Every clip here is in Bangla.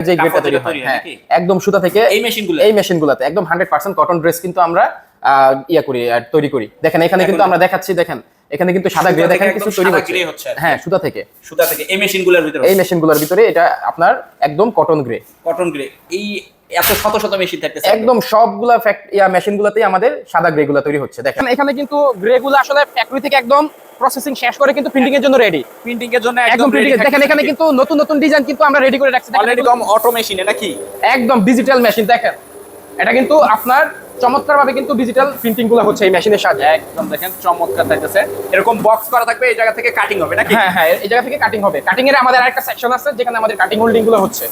যে গ্রেডটা তৈরি হয় হ্যাঁ একদম সুতা থেকে এই মেশিনগুলো এই মেশিনগুলোতে একদম হান্ড্রেড পার্সেন্ট কটন ড্রেস কিন্তু আমরা আহ, ইয়া করি আর তৈরি করি। দেখেন এখানে কিন্তু আমরা দেখাচ্ছি দেখেন। এখানে কিন্তু সাদা গ্রে দেখেন কিছু তৈরি হচ্ছে। হ্যাঁ সুতা থেকে। সুতা থেকে এই মেশিনগুলোর ভিতরে এই মেশিনগুলোর ভিতরে এটা আপনার একদম কটন গ্রে কটন গ্রে এই এত শত শত মেশিন থাকতেছে একদম সবগুলা ইয়া মেশিনগুলোতেই আমাদের সাদা গ্রে গুলা তৈরি হচ্ছে। দেখেন এখানে কিন্তু গ্রে গুলো আসলে ফ্যাক্টরি থেকে একদম প্রসেসিং শেষ করে কিন্তু প্রিন্টিং এর জন্য রেডি প্রিন্টিং এর জন্য একদম প্রিন্টিং দেখেন এখানে কিন্তু নতুন নতুন ডিজাইন কিন্তু আমরা রেডি করে রাখছি। অলরেডি কম অটো মেশিনে নাকি? একদম ডিজিটাল মেশিন দেখেন। এটা কিন্তু আপনার চমৎকার ভাবে কিন্তু ডিজিটাল প্রিন্টিংগুলো হচ্ছে এই মেশিনের সাহায্যে। একদম দেখেন চমৎকার থাকতেছে এরকম বক্স করা থাকবে এই জায়গা থেকে কাটিং হবে নাকি? হ্যাঁ হ্যাঁ এই জায়গা থেকে কাটিং হবে। কাটিং এর আমাদের আরেকটা সেকশন আছে যেখানে আমাদের কাটিং হোল্ডিংগুলো হচ্ছে।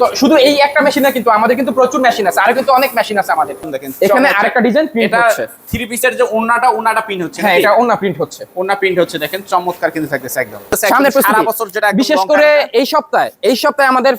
তো শুধু এই একটা মেশিন না কিন্তু আমাদের কিন্তু প্রচুর মেশিন আছে। আর কিন্তু অনেক মেশিন আছে আমাদের। দেখেন এখানে আরেকটা ডিজাইন প্রিন্ট হচ্ছে। থ্রি পিসের যে ওন্নাটা ওন্নাটা পিন হচ্ছে হ্যাঁ এটা অন্য প্রিন্ট হচ্ছে। ওন্না প্রিন্ট হচ্ছে দেখেন চমৎকার কিন্তু থাকতেছে একদম। সামনের সারা বছর যেটা বিশেষ করে এই সপ্তাহে এই সপ্তাহে আমাদের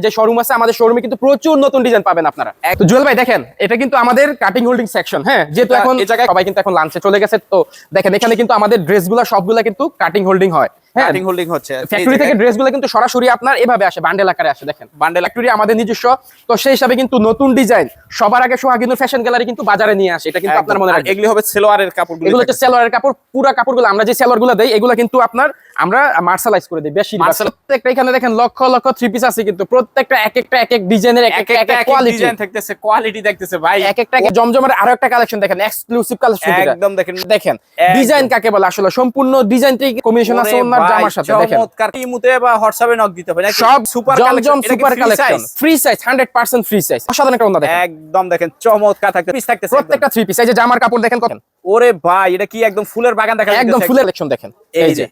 যে শোরুম আছে আমাদের শোরুমে কিন্তু প্রচুর নতুন ডিজাইন পাবেন আপনারা। তো জুয়েল ভাই দেখেন এটা কিন্তু আমাদের কাটিং হোল্ডিং সেকশন হ্যাঁ? যেহেতু এখন এই জায়গায়- সবাই কিন্তু এখন লাঞ্চে চলে গেছে তো দেখেন এখানে কিন্তু আমাদের ড্রেসগুলো সবগুলা কিন্তু কাটিং হোল্ডিং হ্যাঁ। কাটিং হোল্ডিং হচ্ছে। ফ্যাক্টরি থেকে ড্রেসগুলো কিন্তু সরাসরি আপনার এভাবে আসে বান্ডেল আকারে আসে দেখেন। বান্ডেল ফ্যাক্টরি আমাদের নিজস্ব তো সেই হিসাবে কিন্তু নতুন ডিজাইন সবার আগে সোহাগিনুর ফ্যাশন গ্যালারি কিন্তু বাজারে নিয়ে আসে এটা কিন্তু আপনার মনে রাখবেন। এগুলি হবে সেলোয়ারের কাপড় এগুলো হচ্ছে সেলোয়ারের কাপড় পুরো কাপড়গুলো আমরা যে সেলোয়ারগুলো দেই এগুলো কিন্তু আপনার আমরা মার্শালাইজ করে দিই বেশি প্রত্যেকটা এখানে দেখেন লক্ষ লক্ষ থ্রি পিস আছে কিন্তু প্রত্যেকটা এক একটা এক এক ডিজাইনের এক এক একটা এক এক কোয়ালিটি ডিজাইন থাকতেছে কোয়ালিটি দেখতেছে ভাই। এক একটা এক- জমজমের আরও একটা কালেকশন দেখেন এক্সক্লুসিভ কালেকশন একদম দেখেন দেখেন ডিজাইন কাকে বলে আসলে? সম্পূর্ণ ডিজাইনটাই কম্বিনেশন আছে ওনার জামার সাথে দেখেন। চমৎকার। ইমুতে বা হোয়াটসঅ্যাপে নক দিতে হবে? সব super Zamzam super collection free size 100% free size অসাধারণ একটা ওনা দেখেন। একদম দেখেন চমৎকার থাকতে পিস থাকতেছে প্রত্যেকটা থ্রি পিস এই যে জামার কাপড় দেখেন কত ওরে ভাই এটা কি একদম ফুলের বাগান দেখা একদম ফুলের কালেকশন দেখেন। এই যে।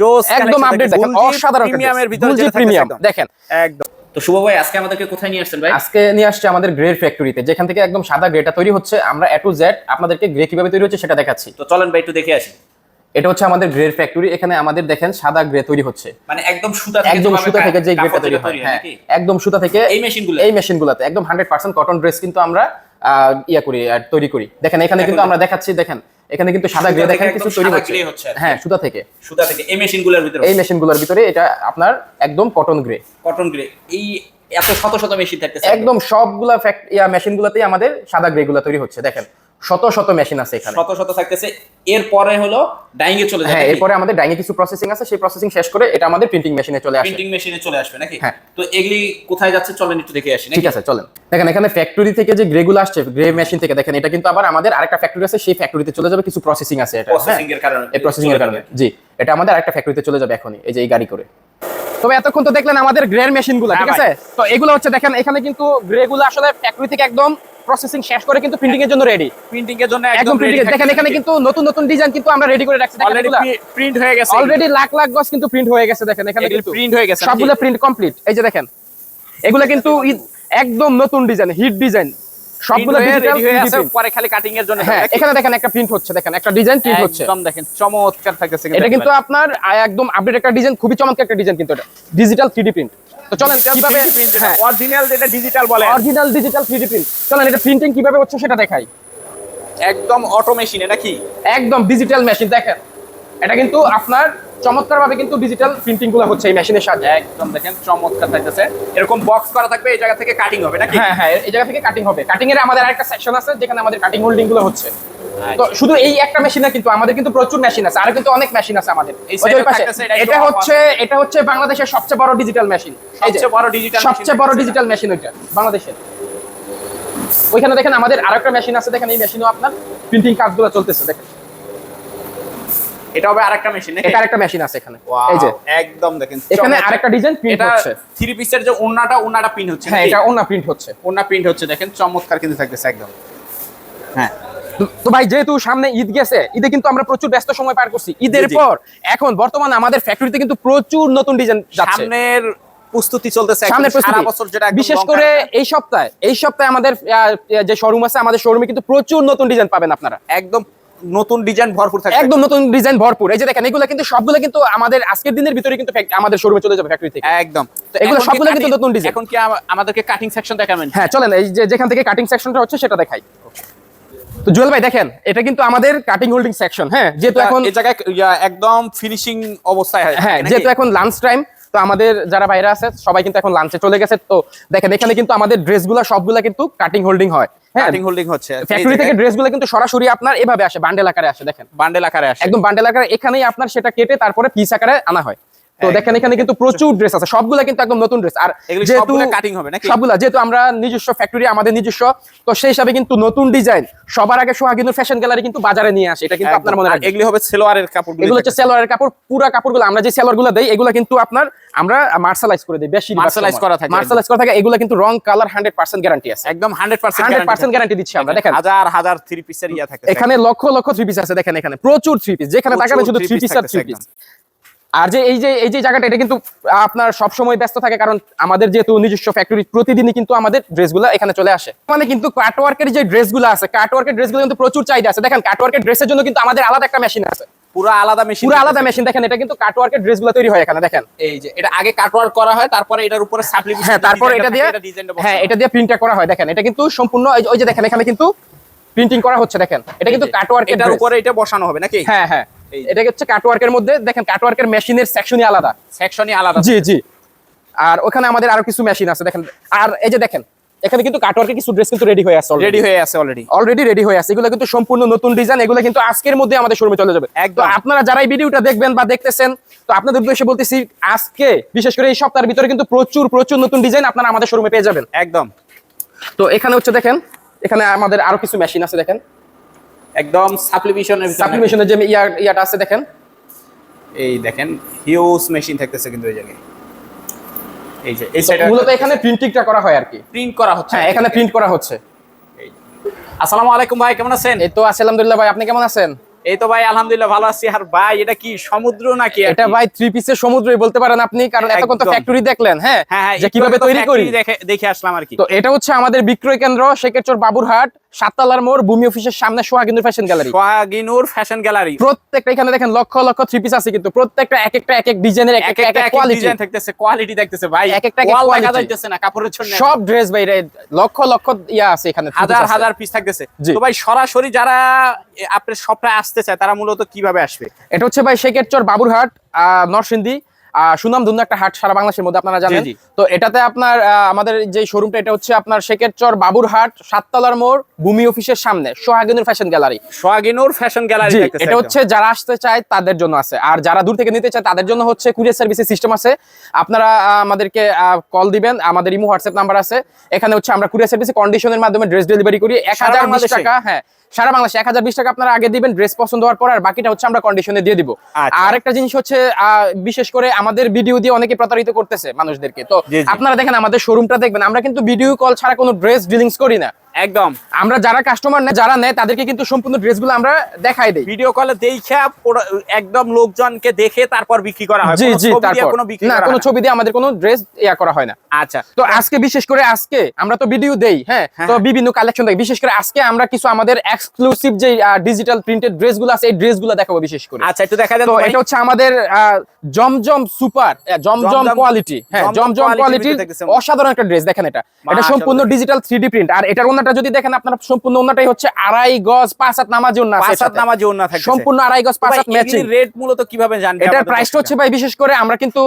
জোস একদম আপডেট দেখেন অসাধারণ প্রিমিয়ামের ভিতরে যেটা প্রিমিয়াম প্রিমিয়াম দেখেন। একদম। তো শুভ ভাই আজকে আমাদেরকে কোথায় নিয়ে আসছেন ভাই? আজকে নিয়ে আসছে আমাদের গ্রেড ফ্যাক্টরিতে যেখান থেকে একদম সাদা গ্রেটা তৈরি হচ্ছে। আমরা এ টু জেড আপনাদেরকে গ্রে কীভাবে তৈরি হচ্ছে সেটা দেখাচ্ছি। তো চলেন ভাই একটু দেখে আসি। এটা হচ্ছে আমাদের গ্রেড ফ্যাক্টরি এখানে আমাদের দেখেন সাদা গ্রে তৈরি হচ্ছে। মানে একদম সুতা থেকে একদম সুতা থেকে যে গ্রেটা তৈরি হয় হ্যাঁ একদম সুতা থেকে এই মেশিনগুলো। এই মেশিনগুলোতে একদম হান্ড্রেড পার্সেন্ট কটন ড্রেস কিন্তু আমরা আহ, ইয়া করি তৈরি করি। দেখেন এখানে কিন্তু আমরা দেখাচ্ছি দেখেন এখানে কিন্তু সাদা গ্রে দেখেন কিছু তৈরি হচ্ছে। হ্যাঁ সুতা থেকে। সুতা থেকে এই মেশিনগুলোর ভিতরে এই মেশিনগুলোর ভিতরে এটা আপনার একদম কটন গ্রে কটন গ্রে এই এত শত শত মেশিন থাকতেছে একদম সবগুলা ফ্যাক্ট ইয়া মেশিনগুলোতেই আমাদের সাদা গ্রে গুলো তৈরি হচ্ছে দেখেন। শত শত মেশিন আছে এখানে। শত শত থাকতেছে। এরপরে হলো ডাইং এ চলে হ্যাঁ এরপরে আমাদের ডাইনিং কিছু প্রসেসিং আছে সেই প্রসেসিং শেষ করে এটা আমাদের প্রিন্টিং মেশিনে চলে আসে। প্রিন্টিং মেশিনে চলে আসবে নাকি? হ্যাঁ। তো এগুলি কোথায় যাচ্ছে চলেন একটু দেখে আসি ঠিক আছে চলেন। দেখেন এখানে ফ্যাক্টরি থেকে যে গ্রে গুলো আসছে গ্রে মেশিন থেকে দেখেন এটা কিন্তু আবার আমাদের আরেকটা ফ্যাক্টরি আছে সেই ফ্যাক্টরিতে চলে যাবে কিছু প্রসেসিং আছে এটা। প্রসেসিং এর কারণে এই প্রসেসিং এর কারণে। জি এটা আমাদের আরেকটা ফ্যাক্টরিতে চলে যাবে এখনই এই যে এই গাড়ি করে। তবে এতক্ষণ তো দেখলেন আমাদের গ্রের মেশিনগুলো হ্যাঁ ঠিক আছে? তো এগুলো হচ্ছে দেখেন এখানে কিন্তু গ্রে গুলো আসলে ফ্যাক্টরি থেকে একদম প্রসেসিং শেষ করে কিন্তু প্রিন্টিং এর জন্য রেডি প্রিন্টিং এর জন্য একদম প্রিন্টিং দেখেন এখানে কিন্তু নতুন নতুন ডিজাইন কিন্তু আমরা রেডি করে রাখছি। অলরেডি প্রিন্ট হয়ে গেছে অলরেডি লাখ লাখ গজ কিন্তু প্রিন্ট হয়ে গেছে দেখেন এখানে কিন্তু প্রিন্ট হয়ে গেছে। সবগুলো প্রিন্ট কমপ্লিট এই যে দেখেন এগুলা কিন্তু একদম নতুন ডিজাইন হিট ডিজাইন সবগুলো হয়ে আছে পরে খালি কাটিং এর জন্য হ্যাঁ এখানে দেখেন একটা প্রিন্ট হচ্ছে দেখেন একটা ডিজাইন প্রিন্ট হচ্ছে। একদম দেখেন চমৎকার থাকতেছে এটা কিন্তু আপনার একদম আপডেট একটা ডিজাইন খুবই চমৎকার একটা ডিজাইন কিন্তু এটা। ডিজিটাল 3D প্রিন্ট তো চলেন কীভাবে হ্যাঁ। অরিজিনাল যেটা ডিজিটাল বলে। অরিজিনাল ডিজিটাল 3D প্রিন্ট চলেন এটা প্রিন্টিং কীভাবে হচ্ছে সেটা দেখাই। একদম অটো মেশিনে নাকি? একদম ডিজিটাল মেশিন দেখেন। এটা কিন্তু আপনার চমৎকার ভাবে কিন্তু ডিজিটাল প্রিন্টিংগুলো হচ্ছে এই মেশিনের সাহায্যে। একদম দেখেন চমৎকার থাকতেছে এরকম বক্স করা থাকবে এই জায়গা থেকে কাটিং হবে নাকি? হ্যাঁ হ্যাঁ এই জায়গা থেকে কাটিং হবে। কাটিং এর আমাদের আরেকটা সেকশন আছে যেখানে আমাদের কাটিং হোল্ডিংগুলো হচ্ছে তো শুধু এই একটা মেশিন না কিন্তু আমাদের কিন্তু প্রচুর মেশিন আছে আর কিন্তু অনেক মেশিন আছে আমাদের। এটা হচ্ছে এটা হচ্ছে বাংলাদেশের সবচেয়ে বড় ডিজিটাল মেশিন সবচেয়ে বড় ডিজিটাল সবচেয়ে বড় ডিজিটাল মেশিন ওইটা বাংলাদেশের। ওইখানে দেখেন আমাদের আরেকটা মেশিন আছে দেখেন এই মেশিনও আপনার প্রিন্টিং কাজগুলো চলতেছে দেখেন। এটা হবে আরেকটা মেশিন এটা আরেকটা মেশিন আছে এখানে। এই যে একদম দেখেন এখানে আরেকটা ডিজাইন প্রিন্ট হচ্ছে। থ্রি পিসের যে ওন্নাটা ওন্নাটা পিন হচ্ছে হ্যাঁ এটা ওনা প্রিন্ট হচ্ছে। ওন্না প্রিন্ট হচ্ছে দেখেন চমৎকার কিন্তু থাকতেছে একদম। হ্যাঁ। তো- ভাই যেহেতু সামনে ঈদ গেছে ঈদে কিন্তু আমরা প্রচুর ব্যস্ত সময় পার করছি। ঈদের। পর এখন বর্তমানে আমাদের ফ্যাক্টরিতে কিন্তু প্রচুর নতুন ডিজাইন যাচ্ছে। সামনের প্রস্তুতি চলতেছে সারা বছর যেটা বিশেষ করে এই সপ্তাহে এই সপ্তাহে আমাদের যে শোরুম আছে আমাদের শোরুমে কিন্তু প্রচুর নতুন ডিজাইন পাবেন আপনারা। একদম নতুন ডিজাইন ভরপুর থাকবে। একদম নতুন ডিজাইন ভরপুর। এই যে দেখেন এগুলো কিন্তু সবগুলো কিন্তু আমাদের আজকের দিনের ভিতরে কিন্তু আমাদের শোরুমে চলে যাবে ফ্যাক্টরি থেকে। একদম। তো এগুলো সবগুলো কিন্তু নতুন design। এখন কি আমাদেরকে কাটিং সেকশন দেখাবেন? হ্যাঁ চলেন এই যে যেখান থেকে কাটিং সেকশনটা হচ্ছে সেটা দেখাই। তো জুয়েল ভাই দেখেন এটা কিন্তু আমাদের কাটিং হোল্ডিং সেকশন হ্যাঁ? যেহেতু এখন এই জায়গায় একদম ফিনিশিং অবস্থায় হয়। হ্যাঁ যেহেতু এখন লাঞ্চ টাইম তো আমাদের যারা বাইরে আছে সবাই কিন্তু এখন লাঞ্চে চলে গেছে। তো দেখেন এখানে কিন্তু আমাদের ড্রেসগুলো সবগুলা কিন্তু কাটিং হোল্ডিং হয়। হ্যাঁ? কাটিং হোল্ডিং হচ্ছে। ফ্যাক্টরি থেকে ড্রেসগুলো কিন্তু সরাসরি আপনার এভাবে আসে বান্ডেল আকারে আসে দেখেন। বান্ডেল আকারে আসে। একদম বান্ডেল আকারে এখানেই আপনার সেটা কেটে তারপরে পিস আকারে আনা হয়। তো দেখেন এখানে কিন্তু প্রচুর ড্রেস আছে সবগুলা কিন্তু একদম নতুন ড্রেস আর যেহেতু কাটিং হবে নাকি? সবগুলা যেহেতু আমরা নিজস্ব ফ্যাক্টরি আমাদের নিজস্ব তো সেই হিসাবে কিন্তু নতুন ডিজাইন সবার আগে সোহাগিনুর ফ্যাশন গ্যালারি কিন্তু বাজারে নিয়ে আসে এটা কিন্তু আপনার মনে রাখবেন। এগুলি হবে সেলোয়ারের কাপড় এগুলো হচ্ছে সেলোয়ারের কাপড় পুরা কাপড়গুলো আমরা যে সেলোয়ারগুলো দেই এগুলো কিন্তু আপনার আমরা মার্শালাইজ করে দিই বেশি Marsalize করা থাকে মার্শালাইজ করা থাকে এগুলো কিন্তু রং কালার হান্ড্রেড পার্সেন্ট গ্যারান্টি আছে। একদম 100% হান্ড্রেড পার্সেন্ট গ্যারান্টি দিচ্ছি আমরা দেখেন। হাজার হাজার থ্রি পিসের ইয়া থাকে এখানে লক্ষ লক্ষ থ্রি পিস আছে দেখেন এখানে। প্রচুর থ্রি পিস যেখানে তাকাবেন শুধু থ্রি পিস আর থ্রি পিস আর যে এই যে এই যে জায়গাটা এটা কিন্তু আপনার সব সময় ব্যস্ত থাকে কারণ আমাদের যেহেতু নিজস্ব ফ্যাক্টরি প্রতিদিনই কিন্তু আমাদের ড্রেসগুলো এখানে চলে আসে। মানে কিন্তু কাটওয়ার্কের যে ড্রেসগুলো আছে কাটওয়ার্কের ড্রেসগুলো কিন্তু প্রচুর চাহিদা আছে। দেখেন কাটওয়ার্কের ড্রেসের জন্য কিন্তু আমাদের আলাদা একটা মেশিন আছে। পুরো আলাদা মেশিন পুরো আলাদা মেশিন দেখেন এটা কিন্তু কাটওয়ার্কের ড্রেসগুলো তৈরি হয় এখানে দেখেন। এই যে এটা আগে কাটওয়ার্ক করা হয় তারপরে এটার উপরে সাপ্লিমেন্ট হ্যাঁ তারপর এটা দিয়ে হ্যাঁ এটা দিয়ে প্রিন্টটা করা হয় দেখেন। এটা কিন্তু সম্পূর্ণ ওই যে- দেখেন এখানে কিন্তু প্রিন্টিং করা হচ্ছে দেখেন। এটা কিন্তু কাটওয়ার্কের এটার উপরে এটা বসানো হবে নাকি? হ্যাঁ হ্যাঁ। এটা হচ্ছে কাটওয়ার্কের মধ্যে দেখেন কাটওয়ার্কের মেশিনের সেকশনই আলাদা। সেকশনই আলাদা জি জি। আর ওখানে আমাদের আরও কিছু মেশিন আছে দেখেন। আর এই যে দেখেন এখানে কিন্তু কাটওয়ার্কের কিছু ড্রেস কিন্তু রেডি হয়ে আছে রেডি হয়ে আছে অলরেডি অলরেডি রেডি হয়ে আছে। এগুলো কিন্তু সম্পূর্ণ নতুন ডিজাইন এগুলো কিন্তু আজকের মধ্যে আমাদের শোরুমে চলে যাবে। একদম। আপনারা যারা এই ভিডিওটা দেখবেন বা দেখতেছেন তো আপনাদের উদ্দেশ্যে বলতেছি আজকে বিশেষ করে এই সপ্তাহের ভিতরে কিন্তু প্রচুর প্রচুর নতুন ডিজাইন আপনারা আমাদের শোরুমে পেয়ে যাবেন। একদম। তো এখানে হচ্ছে দেখেন এখানে আমাদের আরও কিছু মেশিন আছে দেখেন। একদম সাপ্লিমেশনের সাপ্লিমেশনের যে ইয়া ইয়াটা আছে দেখেন। এই দেখেন হিউজ মেশিন থাকতেছে কিন্তু এই জায়গায়। এই যে এই সাইডে মূলত এখানে প্রিন্টিংটা করা হয় আর কি প্রিন্ট করা হচ্ছে। হ্যাঁ এখানে প্রিন্ট করা হচ্ছে। আসসালামু আলাইকুম ভাই কেমন আছেন? এই তো আলহামদুলিল্লাহ ভাই আপনি কেমন আছেন? এই তো ভাই আলহামদুলিল্লাহ ভালো আছি। আর ভাই এটা কি সমুদ্র নাকি এটা ভাই থ্রি পিসের সমুদ্রই বলতে পারেন আপনি কারণ এতক্ষণ তো ফ্যাক্টরি দেখলেন হ্যাঁ? হ্যাঁ হ্যাঁ যে কীভাবে তৈরি করি। দেখে দেখে আসলাম আর কি। তো এটা হচ্ছে আমাদের বিক্রয় কেন্দ্র শেকেরচর বাবুরহাট সাততলার মোড় ভূমি অফিসের সামনে Sohagindu fashion gallery Sohaginur fashion gallery প্রত্যেকটা এখানে দেখেন লক্ষ লক্ষ থ্রি পিস আছে কিন্তু প্রত্যেকটা এক একটা এক এক ডিজাইনের এক এক কোয়ালিটি ডিজাইন থাকতেছে কোয়ালিটি দেখতেছে ভাই। এক একটা এক এক ওয়াল দেখা যাইতেছে না কাপড়ের জন্য। সব ড্রেস ভাই রে, লক্ষ লক্ষ ইয়া আছে এখানে হাজার হাজার পিস থাকতেছে। তো ভাই সরাসরি যারা আপনার শপটা আসতে চায় তারা মূলত কীভাবে আসবে? এটা হচ্ছে ভাই শেকেরচর বাবুরহাট নরসিংদী সুনাম ধন্য একটা হাট সারা বাংলাদেশের মধ্যে আপনারা জানেন। তো এটাতে আপনার আমাদের যে শোরুমটা এটা হচ্ছে আপনার শেকেরচর বাবুরহাট সাততলার মোড় ভূমি অফিসের সামনে Sohaginur fashion gallery Sohaginur fashion gallery এটা হচ্ছে যারা আসতে চায় তাদের জন্য আছে। আর যারা দূর থেকে নিতে চায় তাদের জন্য হচ্ছে কুরিয়ার সার্ভিসের সিস্টেম আছে। আপনারা আমাদেরকে কল দিবেন আমাদের ইমো হোয়াটসঅ্যাপ নাম্বার আছে। এখানে হচ্ছে আমরা কুরিয়ার সার্ভিসে কন্ডিশনের মাধ্যমে ড্রেস ডেলিভারি করি। এক হাজার টাকা হ্যাঁ। সারা বাংলাদেশে এক হাজার বিশ টাকা আপনারা আগে দিবেন ড্রেস পছন্দ হওয়ার পর আর বাকিটা হচ্ছে আমরা কন্ডিশনে দিয়ে দিব আচ্ছা। আর একটা জিনিস হচ্ছে আহ, বিশেষ করে আমাদের ভিডিও দিয়ে অনেকে প্রতারিত করতেছে মানুষদেরকে তো। আপনারা দেখেন আমাদের শোরুমটা দেখবেন আমরা কিন্তু ভিডিও কল ছাড়া কোনো ড্রেস ডিলিংস করি না একদম। আমরা যারা কাস্টমার নেয় যারা নেয় তাদেরকে কিন্তু সম্পূর্ণ ড্রেসগুলো আমরা দেখাই দিই। ভিডিও কলে দেখা একদম লোকজনকে দেখে তারপর বিক্রি করা হয়। জি জি ছবি দিয়ে তারপর। কোনো বিক্রি না কোনো ছবি দিয়ে আমাদের কোনো ড্রেস ইয়া করা হয় না। আচ্ছা। তো আজকে বিশেষ করে আজকে আমরা তো ভিডিও দেই হ্যাঁ? হ্যাঁ, তো হ্যাঁ। বিভিন্ন কালেকশন দেখি বিশেষ করে আজকে আমরা কিছু আমাদের এক্সক্লুসিভ যে ডিজিটাল প্রিন্টেড ড্রেসগুলো আছে এই ড্রেসগুলো দেখাবো বিশেষ করে। আচ্ছা একটু দেখা তো এটা হচ্ছে আমাদের জমজম সুপার জমজম কোয়ালিটি হ্যাঁ জমজম কোয়ালিটির অসাধারণ একটা ড্রেস দেখেন এটা। এটা সম্পূর্ণ ডিজিটাল থ্রি প্রিন্ট আর এটার ওনাটা যদি দেখেন আপনারা সম্পূর্ণ ওনাটাই হচ্ছে আড়াই গজ পাঁচ হাত নামাজি ওনা পাঁচ হাত। নামাজি ওন্না থাকতেছে। সম্পূর্ণ আড়াই গজ পাঁচ হাত ম্যাচিং রেট মূলত কীভাবে জানবে এটার প্রাইসটা হচ্ছে ভাই বিশেষ করে আমরা কিন্তু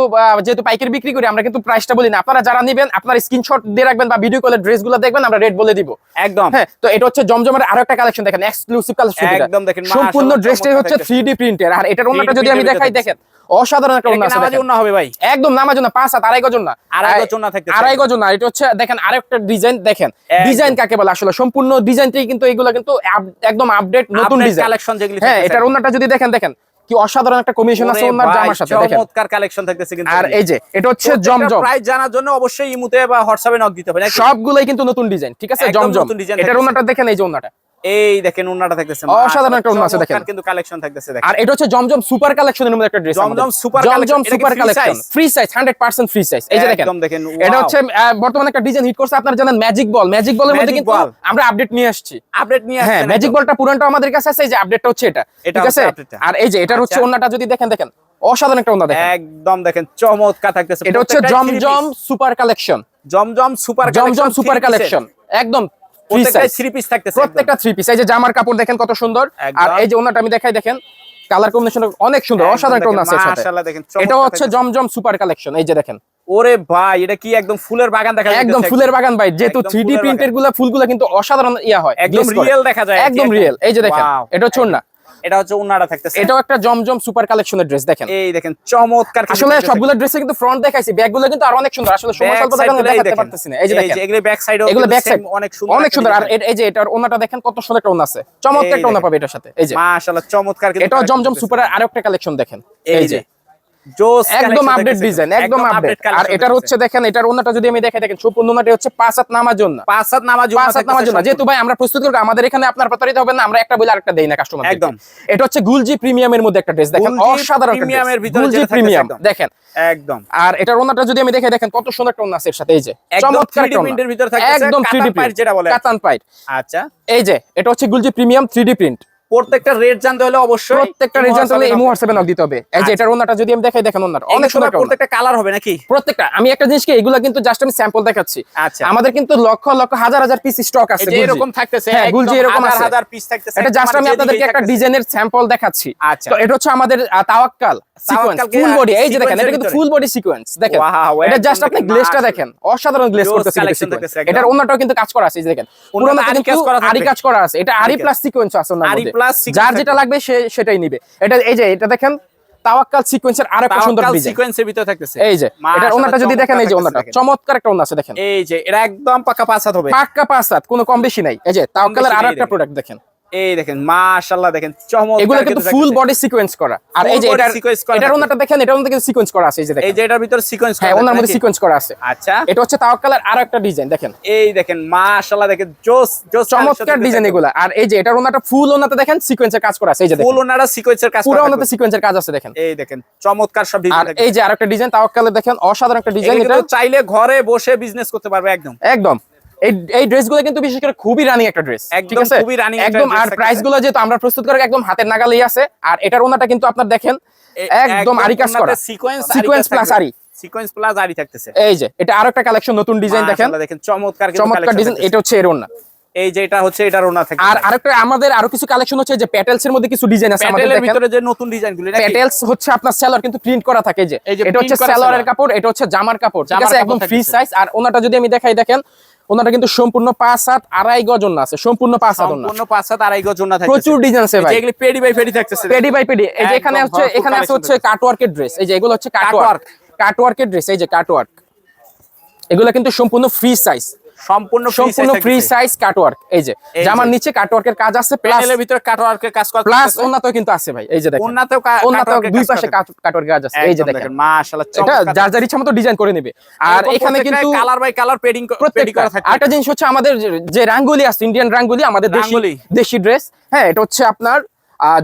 যেহেতু পাইকারি বিক্রি করি আমরা কিন্তু প্রাইসটা বলি না। আপনারা যারা নেবেন আপনার স্ক্রিনশট দিয়ে রাখবেন বা ভিডিও কলের ড্রেসগুলো দেখবেন আমরা রেট বলে দিব। একদম। হ্যাঁ তো এটা হচ্ছে জমজমের আরও একটা কালেকশন দেখেন এক্সক্লুসিভ কালেকশন একদম দেখেন, সম্পূর্ণ ড্রেসটাই হচ্ছে 3D প্রিন্টের আর এটার ওন্নাটা 3D যদি আমি দেখাই দেখেন অসাধারণ একটা এটা আছে নামাজি। হবে ভাই। একদম নামাজ না পাঁচ হাত আড়াই গজ না আড়াই গজ ওন্না থাকতেছে। আড়াই গজ না এটা হচ্ছে দেখেন আরেকটা ডিজাইন দেখেন। ডিজাইন কাকে বলে আসলে সম্পূর্ণ ডিজাইনটাই কিন্তু এগুলো কিন্তু একদম আপডেট নতুন ডিজাইন কালেকশন যেগুলো হ্যাঁ এটার ওন্নাটা যদি দেখেন দেখেন কি অসাধারণ একটা কমিশন আছে ওনার জামার সাথে দেখেন। চমৎকার কালেকশন থাকতেছে কিন্তু আর এই যে এটা হচ্ছে জমজম। প্রাইস জানার জন্য অবশ্যই ইমুতে বা হোয়াটসঅ্যাপে নক দিতে হবে? সবগুলাই কিন্তু নতুন ডিজাইন ঠিক আছে? জমজম। এটার ওনাটা দেখেন এই যে ওন্নাটা এই দেখেন উন্নাটা থাকতেছে অসাধারণ একটা উন্না আছে দেখেন। কিন্তু কালেকশন থাকতেছে দেখেন। আর এটা হচ্ছে জমজম সুপার কালেকশনের মধ্যে একটা dress Zamzam super Zamzam super collection free size 100% free size এই যে দেখেন। একদম দেখেন, এটা হচ্ছে বর্তমানে একটা ডিজাইন হিট করছে আপনারা জানেন ম্যাজিক বল ম্যাজিক বলের মধ্যে কিন্তু আমরা আপডেট নিয়ে আসছি। আপডেট নিয়ে হ্যাঁ ম্যাজিক। বলটা পুরানটা আমাদের কাছে আছে এই যে আপডেটটা হচ্ছে এটা। ঠিক আছে? আর এই যে এটার হচ্ছে আচ্ছা। যদি দেখেন দেখেন। অসাধারণ একটা ওন্না দেখেন। একদম দেখেন চমৎকার থাকতেছে। এটা হচ্ছে Zamzam super collection Zamzam super Zamzam super collection একদম free থ্রি পিস থাকতেছে প্রত্যেকটা থ্রি পিস এই যে জামার কাপড় দেখেন কত সুন্দর। আর এই যে ওনাটা আমি দেখাই দেখেন কালার কম্বিনেশন অনেক সুন্দর অসাধারণ আছে মাশাআল্লাহ দেখেন এটা হচ্ছে জমজম সুপার কালেকশন এই যে দেখেন। ওরে ভাই এটা কি একদম ফুলের বাগান দেখা একদম ফুলের বাগান ভাই যেহেতু একদম থ্রি ডি ফুলের প্রিন্টেরগুলা ফুলগুলা কিন্তু অসাধারণ ইয়া হয় একদম রিয়েল দেখা যায় একদম রিয়েল এই যে দেখেন এটা হচ্ছে ওন্না এটা হচ্ছে উন্নাটা থাকতেছে। এটাও একটা জমজম সুপার কালেকশনের ড্রেস দেখেন। এই দেখেন চমৎকার আসলে সবগুলো ড্রেসে কিন্তু ফ্রন্ট দেখাইছি ব্যাগগুলো কিন্তু আর অনেক সুন্দর। আসলে সময় স্বল্পতার কারণে দেখাতে পারতেছি না। এই যে দেখেন এগুলো ব্যাক সাইডও এগুলো ব্যাক সাইড অনেক সুন্দর অনেক সুন্দর। আর এই যে এটার ওনাটা দেখেন কত সুন্দর একটা ওনা আছে। চমৎকার একটা ওনা পাবে এটার সাথে। এই যে মাশাআল্লাহ চমৎকার কিন্তু এটাও জমজম থাকতেছে। সুপারের আরেকটা কালেকশন দেখেন। এই যে। একদম collection আপডেট থাকতেছে। ডিজাইন একদম আপডেট আর এটার থাকতেছে। হচ্ছে দেখেন এটার ওনাটা যদি আমি দেখাই দেখেন সম্পূর্ণ ওনাটা হচ্ছে পাঁচ হাত নামার জন্য পাঁচ হাত নামাজ পাঁচ হাত নামার জন্য যেহেতু ভাই আমরা প্রস্তুত আমাদের এখানে আপনার প্রতারিত না আমরা একটা বলে আরেকটা দেই না কাস্টমার একদম। এটা হচ্ছে গুলজি প্রিমিয়ামের মধ্যে একটা ড্রেস দেখেন গুলজি অসাধারণ প্রিমিয়ামের ভিতরে গুলজি প্রিমিয়াম। দেখেন। একদম। আর এটার ওনাটা যদি আমি দেখাই দেখেন কত সুন্দর একটা ওনা আছে এর সাথে এই যে। চমৎকার একটা প্রিন্টের ভিতরে থাকতেছে, একদম 3D প্রিন্ট যেটা বলে কাতান পাইট। আচ্ছা। এই যে এটা হচ্ছে গুলজি প্রিমিয়াম 3D প্রিন্ট প্রত্যেকটা রেট জানতে হলে অবশ্যই প্রত্যেকটা ইমো রেজাল্ট হলে ইমো হোয়াটসঅ্যাপে নক দিতে হবে। এই যে আচ্ছা। এটার ওনাটা যদি আমি দেখাই দেখেন ওনার অনেক সুন্দর প্রত্যেকটা কালার হবে নাকি? প্রত্যেকটা। আমি একটা জিনিস কি এগুলা কিন্তু জাস্ট আমি স্যাম্পল দেখাচ্ছি। আচ্ছা। আমাদের কিন্তু লক্ষ লক্ষ হাজার হাজার পিস স্টক আছে এই এরকম থাকতেছে হ্যাঁ, গুলজি এরকম হাজার আছে। হাজার পিস থাকতেছে এটা জাস্ট আমি মানে আপনাদেরকে একটা ডিজাইনের স্যাম্পল দেখাচ্ছি। আচ্ছা। তো এটা হচ্ছে আমাদের তাওয়াক্কাল সিকোয়েন্স ফুল বডি এই যে দেখেন এটা কিন্তু ফুল বডি সিকোয়েন্স দেখেন এটা জাস্ট আপনি গ্লেজটা দেখেন অসাধারণ Close করতেছে। এটার অন্যটাও কিন্তু কাজ করা আছে এই যে দেখেন। অন্যটা আরি কিন্তু কাজ করা আরি কাজ করা আছে। এটা আরি প্লাস সিকোয়েন্স আছে ওনার মধ্যে। Sequence যার যেটা লাগবে সে সেটাই নিবে। এটা এই যে এটা দেখেন তাওয়াক্কাল সিকোয়েন্সের আর একটা সুন্দর ডিজাইন। সিকোয়েন্সের ভিতরে থাকতেছে। এই যে এটা ওনাটা যদি দেখেন এই যে ওনাটা চমৎকার একটা ওনা আছে দেখেন। এই যে এটা একদম পাকা পাঁচ হাত হবে। পাকা পাঁচ হাত কোনো কম বেশি নাই। এই যে তাওয়াক্কালের আর আরও একটা প্রোডাক্ট দেখেন। এই দেখেন মাশাআল্লাহ দেখেন চমৎকার এগুলো কিন্তু ফুল। বডি সিকোয়েন্স করা। আর এই যে এটার sequence করা। এটার ওনাটা দেখেন এটার মধ্যে কিন্তু সিকোয়েন্স করা আছে এই যে এই যে এটার ভিতরে সিকোয়েন্স হ্যাঁ ওনার মধ্যে সিকোয়েন্স করা আছে। আচ্ছা। এটা হচ্ছে তাওয়াক্কালের আরও একটা ডিজাইন দেখেন। এই দেখেন মাশাআল্লাহ দেখেন জোস জোস চমৎকার ডিজাইন এগুলা। আর এই যে এটার ওনাটা ফুল ওনাতে দেখেন সিকোয়েন্সের কাজ করা আছে এই যে ফুল দেখেন ওনারা সিকোয়েন্সের কাজ পুরো করা ওনাতে। সিকোয়েন্সের কাজ আছে দেখেন। এই দেখেন চমৎকার সব আর ডিজাইন এই যে আরেকটা ডিজাইন তাওয়াক্কালের দেখেন অসাধারণ একটা ডিজাইন এটা এটা। চাইলে ঘরে বসে বিজনেস করতে পারবে একদম। একদম। এই ড্রেসগুলো কিন্তু বিশেষ করে খুবই রানিং একটা ড্রেস একদম খুবই একটা একদম আর থাকতেছে। প্রাইসগুলো যেহেতু আমরা প্রস্তুত করে একদম হাতের নাগালেই আছে আর এটার ওনাটা কিন্তু আপনার দেখেন একদম আরি কাজ করা। সিকোয়েন্স সিকোয়েন্স প্লাস আরি। সিকোয়েন্স প্লাস আরি থাকতেছে। এই যে এটা আরও একটা কালেকশন নতুন ডিজাইন দেখেন। দেখেন চমৎকার চমৎকার ডিজাইন এটা হচ্ছে এর ওনা। এই যে এটা হচ্ছে এটার ওনা থাকে আর আরেকটা আমাদের আরও কিছু কালেকশন হচ্ছে যে প্যাটেলস এর মধ্যে কিছু ডিজাইন আছে আমাদের দেখেন। ভিতরে যে নতুন ডিজাইনগুলো প্যাটেলস হচ্ছে আপনার সেলর কিন্তু প্রিন্ট করা থাকে যে এটা হচ্ছে সেলরের কাপড় এটা হচ্ছে জামার কাপড় ঠিক আছে? একদম ফ্রি সাইজ আর ওনাটা যদি আমি দেখাই দেখেন ওনাটা কিন্তু সম্পূর্ণ পাঁচ হাত আড়াই গজ আছে সম্পূর্ণ পাঁচ হাত সম্পূর্ণ পাঁচ হাত আড়াই গজ ওনা থাকে প্রচুর ডিজাইন আছে ভাই। এগুলি পেডি বাই পেডি থাকতেছে। পেডি বাই পেডি। এই যে এখানে হচ্ছে এখানে আছে হচ্ছে। কাটওয়ার্কের ড্রেস এই যে এগুলো হচ্ছে কাটওয়ার্ক। কাটওয়ার্কের ড্রেস এই যে কাটওয়ার্ক এগুলো কিন্তু সম্পূর্ণ ফ্রি সাইজ সম্পূর্ণ সম্পূর্ণ ফ্রি সাইজ কাটওয়ার্ক এই যে জামার নিচে কাটওয়ার্কের কাজ আছে প্যানেলের ভিতরে কাটওয়ার্কের কাজ করা প্লাস ওনাতেও কিন্তু আছে ভাই এই যে দেখেন। ওনাতেও কা- ওনাতেও cutwork এর দুই পাশে কাটওয়ার্কের কাজ আছে এই যে দেখেন। মাশাআল্লাহ এটা যার যার ইচ্ছা মতো ডিজাইন করে নেবে। আর এখানে কিন্তু কালার বাই কালার পেডিং পেডি করা থাকে আরেকটা জিনিস হচ্ছে আমাদের যে- রাঙ্গুলি আছে ইন্ডিয়ান রাঙ্গুলি আমাদের দেশি দেশি ড্রেস হ্যাঁ এটা হচ্ছে আপনার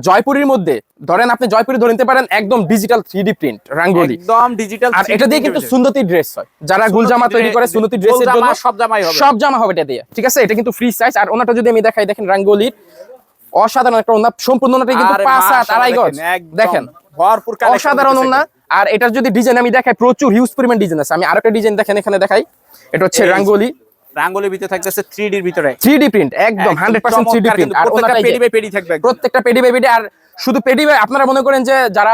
জয়পুরের মধ্যে ধরেন আপনি জয়পুরি ধরে নিতে পারেন একদম ডিজিটাল থ্রি প্রিন্ট রাঙ্গুলি। একদম ডিজিটাল আর এটা দিয়ে কিন্তু সুন্দরী ড্রেস হয়। যারা গুলজামা তৈরি করে সুন্দতি ড্রেসের জন্য সব জামাই হবে। সব জামা হবে এটা দিয়ে ঠিক আছে? এটা কিন্তু ফ্রি সাইজ আর ওনাটা যদি আমি দেখাই দেখেন রাঙ্গুলির অসাধারণ একটা ওনা সম্পূর্ণ ওনাটা কিন্তু পাঁচ মাশাআল্লাহ আড়াই গজ। দেখেন, ভরপুর অসাধারণ ওনা আর এটার যদি ডিজাইন আমি দেখাই প্রচুর হিউজ পরিমাণ ডিজাইন আছে। আমি আরেকটা ডিজাইন দেখেন এখানে দেখাই। এটা হচ্ছে। রাঙ্গুলি। রাঙ্গুলির ভিতরে থাকতেছে 3D এর ভিতরে। থ্রি ডি প্রিন্ট একদম hundred percent three D print. আর ওনাটাই পেডি বাই পেডি থাকবে প্রত্যেকটা পেডি বাই পেডি আর শুধু পেডি বাই আপনারা মনে করেন যে যারা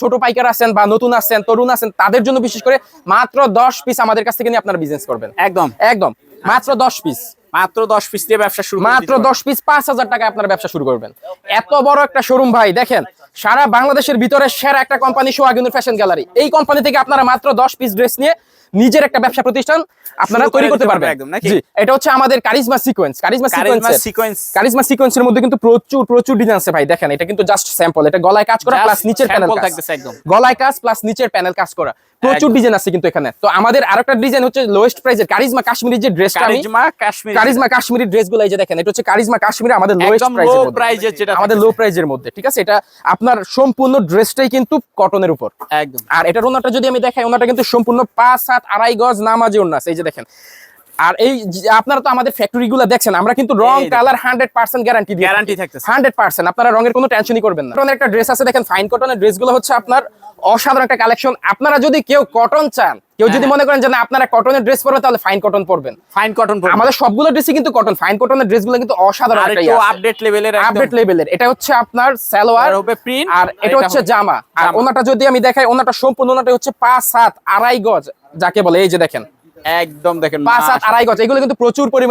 ছোট পাইকার আছেন বা নতুন আছেন তরুণ আছেন তাদের জন্য বিশেষ করে মাত্র দশ পিস আমাদের কাছ থেকে নিয়ে আপনারা বিজনেস করবেন। একদম। একদম মাত্র দশ পিস মাত্র 10 পিস দিয়ে ব্যবসা শুরু মাত্র দিতে পারবেন। দশ পিস পাঁচ হাজার টাকা আপনার ব্যবসা শুরু করবেন। এত বড় একটা শোরুম ভাই দেখেন সারা বাংলাদেশের ভিতরে সেরা একটা কোম্পানি সোহাগিনুর ফ্যাশন গ্যালারি এই কোম্পানি থেকে আপনারা মাত্র দশ পিস ড্রেস নিয়ে নিজের একটা ব্যবসা প্রতিষ্ঠান আপনারা তৈরি করতে পারবেন। একদম, জি এটা হচ্ছে আমাদের charisma sequence charisma sequence. Charisma সিকোয়েন্সের মধ্যে কিন্তু প্রচুর প্রচুর ডিজাইন আছে ভাই দেখেন এটা কিন্তু জাস্ট স্যাম্পল এটা গলায় কাজ করা প্লাস নিচের প্যানেল কাজ। গলায় কাজ প্লাস নিচের প্যানেল কাজ করা। প্রচুর ডিজাইন আছে কিন্তু এখানে। তো আমাদের আরেকটা ডিজাইন হচ্ছে লোয়েস্ট প্রাইসের কারিজমা কাশ্মীরি যে ড্রেসটা আমি কারিজমা কাশ্মীর কারিজমা কাশ্মীরি ড্রেসগুলো এই যে দেখেন এটা হচ্ছে কারিজমা কাশ্মীরি আমাদের লোয়েস্ট প্রাইসের যেটা আমাদের লো প্রাইজের মধ্যে ঠিক আছে? এটা আপনার সম্পূর্ণ ড্রেসটাই কিন্তু কটনের উপর। একদম। আর এটার ওনাটা যদি আমি দেখাই ওনাটা কিন্তু সম্পূর্ণ পাঁচ সাত আড়াই গজ নামাজি আছে, এই যে দেখেন। আর এই আপনারা তো আমাদের ফ্যাক্টরি গুলো দেখছেন আমরা কিন্তু রং colour hundred percent guarantee Guarantee থাকতেছে। হান্ড্রেড পার্সেন্ট আপনারা রঙের কোনো টেনশনই করবেন না। একটা ড্রেস আছে দেখেন ফাইন কটনের ড্রেসগুলো হচ্ছে আপনার অসাধারণ একটা কালেকশন আপনারা যদি কেউ কটন চান কেউ যদি হ্যাঁ। মনে করেন যে না আপনারা কটনের ড্রেস পরবেন তাহলে ফাইন কটন পরবেন। ফাইন কটন আমাদের সবগুলো ড্রেসই কিন্তু কটন ফাইন কটনের ড্রেসগুলো কিন্তু অসাধারণ আর একটা আপডেট লেভেলের আপডেট লেভেলের এটা হচ্ছে আপনার সালোয়ার আর হবে print, আর এটা হচ্ছে জামা। আর। ওনাটা যদি আমি দেখাই ওনাটা সম্পূর্ণ ওনাটা হচ্ছে পাঁচ সাত আড়াই গজ যাকে বলে এই যে দেখেন। একদম দেখেন পাঁচ সাত মাশাআল্লাহ। আড়াই গজ এগুলো কিন্তু প্রচুর পরিমাণ